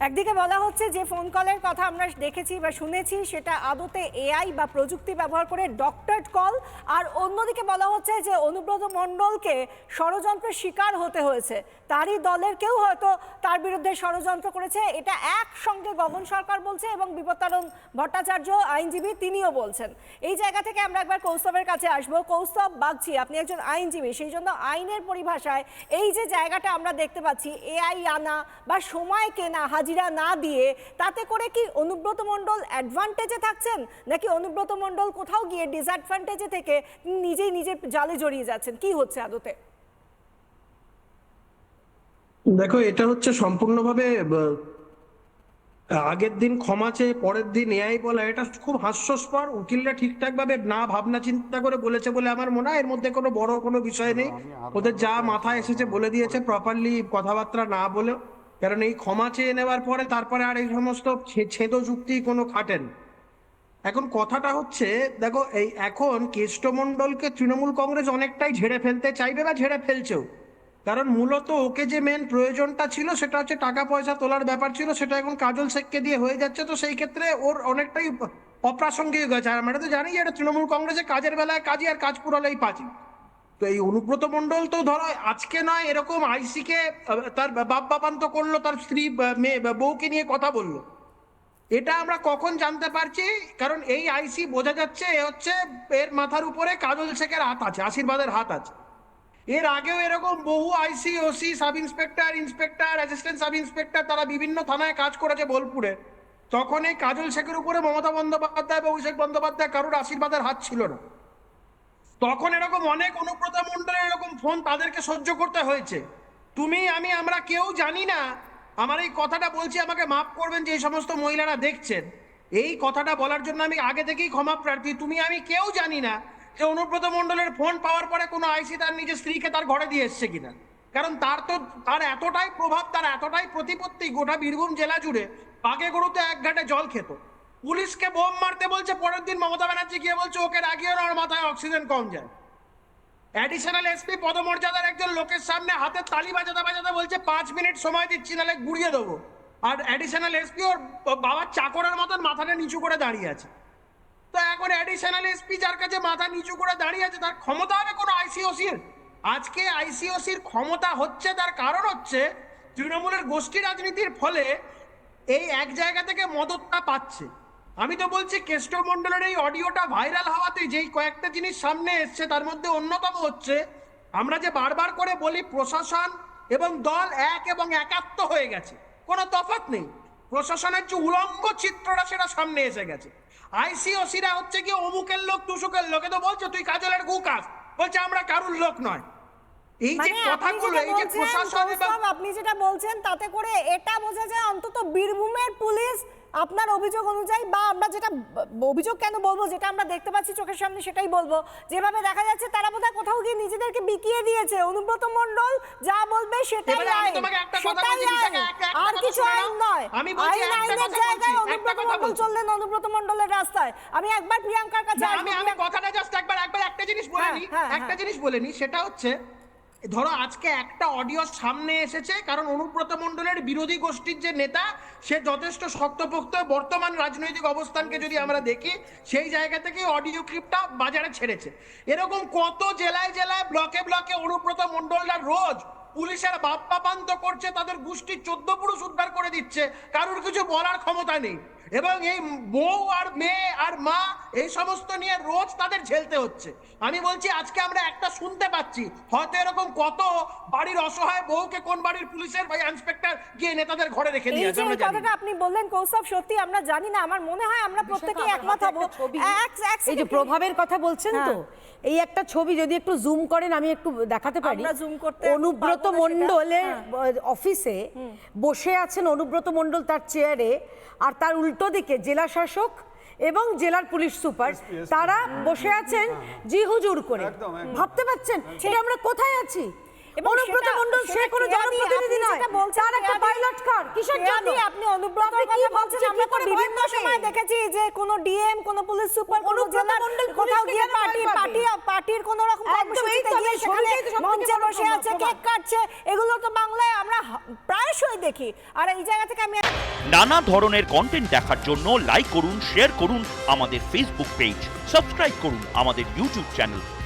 একদিকে বলা হচ্ছে যে ফোন কলের কথা আমরা দেখেছি বা শুনেছি, সেটা আদতে এআই বা প্রযুক্তি ব্যবহার করে ডক্টরড কল আর অন্যদিকে বলা হচ্ছে যে অনুব্রত মণ্ডলকে ষড়যন্ত্রের শিকার হতে হয়েছে। তারই দলের কেউ হয়তো তার বিরুদ্ধে ষড়যন্ত্র করেছে, এটা একসঙ্গে গগন সরকার বলছে এবং বিপত্তারণ ভট্টাচার্য আইনজীবী তিনিও বলছেন। এই জায়গা থেকে আমরা একবার কৌস্তবের কাছে আসব। কৌস্তব বাগচি, আপনি একজন আইনজীবী, সেই জন্য আইনের পরিভাষায় এই যে জায়গাটা আমরা দেখতে পাচ্ছি এআই আনা বা সময় কেনা হাজিরা না দিয়ে তাতে করে কি অনুব্রত মণ্ডল অ্যাডভান্টেজে থাকছেন? নাকি অনুব্রত মণ্ডল কোথাও গিয়ে ডিসঅ্যাডভান্টেজে থেকে নিজেই নিজের জালে জড়িয়ে যাচ্ছেন? কি হচ্ছে আদতে? দেখো এটা হচ্ছে সম্পূর্ণভাবে আগের দিন ক্ষমা চেয়ে পরের দিন এআই বলা এটা খুব হাস্যস্পর। উকিলরা ঠিকঠাক ভাবে না ভাবনা চিন্তা করে বলেছে বলে আমার মনে হয়। এর মধ্যে কোনো বড় কোনো বিষয় নেই। ওদের যা মাথায় এসেছে বলে দিয়েছে প্রপারলি কথাবার্তা না বলে কারণ এই ক্ষমা চেয়ে নেওয়ার পরে তারপরে আর এই সমস্ত ছেদ যুক্তি কোনো খাটেন। এখন কথাটা হচ্ছে, দেখো এই এখন কেষ্টমণ্ডলকে তৃণমূল কংগ্রেস অনেকটাই ঝেড়ে ফেলতে চাইবে বা ঝেড়ে ফেলছেও। কারণ মূলত ওকে যে মেন প্রয়োজনটা ছিল সেটা হচ্ছে টাকা পয়সা তোলার ব্যাপার ছিল, সেটা এখন কাজল শেখকে দিয়ে হয়ে যাচ্ছে, তো সেই ক্ষেত্রে ওর অনেকটাই অপ্রাসঙ্গিক হয়েছে আর আমরা তো জানি যে এটা তৃণমূল কংগ্রেসের কাজের বেলায় কাজই আর কাজ পুরালেই পাচি তো এই অনুব্রত মণ্ডল তো ধরো আজকে নয়, এরকম আইসিকে, তার বাপ বাপান্ত করল, তার স্ত্রী, মেয়ে, বউকে নিয়ে কথা বলল। এটা আমরা কখন জানতে পারছি? কারণ এই আইসি বোঝা যাচ্ছে এ হচ্ছে এর মাথার উপরে কাজল শেখের হাত আছে, আশীর্বাদের হাত আছে। এর আগেও এরকম বহু IC, OC, sub inspector inspector, assistant sub inspector, তারা বিভিন্ন থানায় কাজ করেছে বোলপুরে। তখন এই কাজল শেখের উপরে মমতা বন্দ্যোপাধ্যায় বা অভিষেক বন্দ্যোপাধ্যায় কারোর আশীর্বাদের হাত ছিল না। তখন এরকম অনেক অনুব্রত মন্ডলের এরকম ফোন তাদেরকে সহ্য করতে হয়েছে। তুমি, আমি, আমরা কেউ জানি না। আমার এই কথাটা বলছি, আমাকে মাফ করবেন যে এই সমস্ত মহিলারা দেখছেন। এই কথাটা বলার জন্য আমি আগে থেকেই ক্ষমা প্রার্থী। তুমি, আমি কেউ জানি না যে অনুব্রত মন্ডলের ফোন পাওয়ার পরে কোনো আইসি তার নিজের স্ত্রীকে তার ঘরে দিয়ে এসছে কিনা। কারণ তার তো, তার এতটাই প্রভাব, তার এতটাই প্রতিপত্তি গোটা বীরভূম জেলা জুড়ে বাঘে গরুতে এক ঘাটে জল খেত। পুলিশকে বোম মারতে বলছে, পরের দিন মমতা ব্যানার্জি গিয়ে বলছে, ওকে রাগিয়ে ওর মাথায় অক্সিজেন কম যায়। অ্যাডিশনাল এসপি পদমর্যাদার একজন লোকের সামনে হাতে তালি বাজাতে বাজাতে বলছে, পাঁচ মিনিট সময় দিচ্ছি নাহলে গুড়িয়ে দেবো। আর অ্যাডিশনাল এসপি ওর বাবার চাকরের মতন মাথাটা নিচু করে দাঁড়িয়ে আছে। তো এখন অ্যাডিশনাল এসপি যার কাছে মাথা নিচু করে দাঁড়িয়ে আছে, তার ক্ষমতা হবে কোনো আইসিওসির আজকে আইসিওসির ক্ষমতা হচ্ছে, তার কারণ হচ্ছে তৃণমূলের গোষ্ঠী রাজনীতির ফলে এই এক জায়গা থেকে মদতটা পাচ্ছে। আমি তো বলছি কেষ্ট কেষ্টমণ্ডলের এই অডিওটা ভাইরাল হওয়াতে যেই কয়েকটা জিনিস সামনে এসছে, তার মধ্যে অন্যতম হচ্ছে, আমরা যে বারবার করে বলি প্রশাসন এবং দল এক এবং একাত্ম হয়ে গেছে, কোনো তফাৎ নেই। প্রশাসনের যে উলঙ্গ চিত্রটা সেটা সামনে এসে গেছে। আইসিওসিরা হচ্ছে কি অমুকের লোক তুসুকের লোকে তো বলছো তুই কাজলের গুকাস বলছে আমরা কারুর লোক নয়। এই যে মানে কথাগুলো এই যে প্রশাসন আপনি যেটা বলছেন তাতে করে এটা বোঝা যায় অন্তত বীরভূমের পুলিশ আপনার অভিযোগ অনুযায়ী বা আমরা যেটা অভিযোগ কেন বলব যেটা আমরা দেখতে পাচ্ছি চোখের সামনে সেটাই বলব। যেভাবে দেখা যাচ্ছে তারা বোধহয় কোথাও গিয়ে নিজেদেরকে বিকিয়ে দিয়েছে। অনুব্রত মণ্ডল যা বলবে সেটাই আইন। আইন। আর কিছু আইন নয়। আইন আইনের জায়গায় অনুব্রত মণ্ডল চললেন অনুব্রত মণ্ডলের রাস্তায়। আমি একবার প্রিয়াঙ্কার কাছে আমি আমি কথাটা জাস্ট একবার একবার একটা জিনিস বলে হ্যাঁ, নি। হ্যাঁ, একটা হ্যাঁ। জিনিস বলে নি সেটা হচ্ছে ধরো আজকে একটা অডিও সামনে এসেছে, কারণ অনুব্রত মণ্ডলের বিরোধী গোষ্ঠীর যে নেতা, সে যথেষ্ট শক্তপোক্ত বর্তমান রাজনৈতিক অবস্থানকে যদি আমরা দেখি, সেই জায়গা থেকে অডিও ক্লিপটা বাজারে ছেড়েছে। এরকম কত জেলায় জেলায় ব্লকে ব্লকে অনুব্রত মণ্ডলরা রোজ পুলিশের বাপ পাপান্ত করছে তাদের গোষ্ঠীর চোদ্দ পুরুষ উদ্ধার করে দিচ্ছে। কারোর কিছু বলার ক্ষমতা নেই। এবং এই বউ আর মেয়ে আর মা এই সমস্ত নিয়ে রোজ তাদের ঝেলতে হচ্ছে। আমি বলছি আজকে আমরা একটা শুনতে পাচ্ছি। হয়তো এরকম কত বাড়ির অসহায় বউকে কোন বাড়ির পুলিশের বা ইন্সপেক্টর গিয়ে নেতাদের ঘরে রেখে দিয়েছে আমরা জানি। কথাটা আপনি বললেন কৌস্তব সত্যি আমরা জানি না। আমার মনে হয় আমরা প্রত্যেকেই একমত হব। এই যে প্রভাবের কথা বলছেন তো এই একটা ছবি যদি একটু জুম করেন আমি একটু দেখাতে পারি। আমরা zoom করতে অনুব্রত পারব মন্ডলের মণ্ডলের হ্যাঁ। অফিসে বসে আছেন অনুব্রত মণ্ডল তার চেয়ারে আর তার উল্টো দিকে জেলা শাসক এবং জেলার পুলিশ সুপার তারা বসে আছেন জি হুজুর করে। ভাবতে পারছেন সেটা আমরা কোথায় আছি? অনুব্রত মণ্ডল সে কোনো জনপ্রতিনিধি নয়। তার একটা পাইলট কার কিসের জন্য? আপনি অনুব্রতর আপনি কি বলছেন? আমরা তো বিভিন্ন সময় দেখেছি যে কোন ডিএম কোন পুলিশ সুপার কোন অনুব্রত মণ্ডল কোথাও গিয়ে পার্টি পার্টি পার্টির কোন রকম কর্মসূচিতে গিয়ে সেখানে মঞ্চে বসে আছে কেক কাটছে এগুলো তো বাংলায় আমরা প্রায়শই দেখি। আর এই জায়গা থেকে আমি নানা ধরনের কন্টেন্ট দেখার জন্য লাইক করুন শেয়ার করুন আমাদের ফেসবুক পেজ সাবস্ক্রাইব করুন আমাদের ইউটিউব চ্যানেল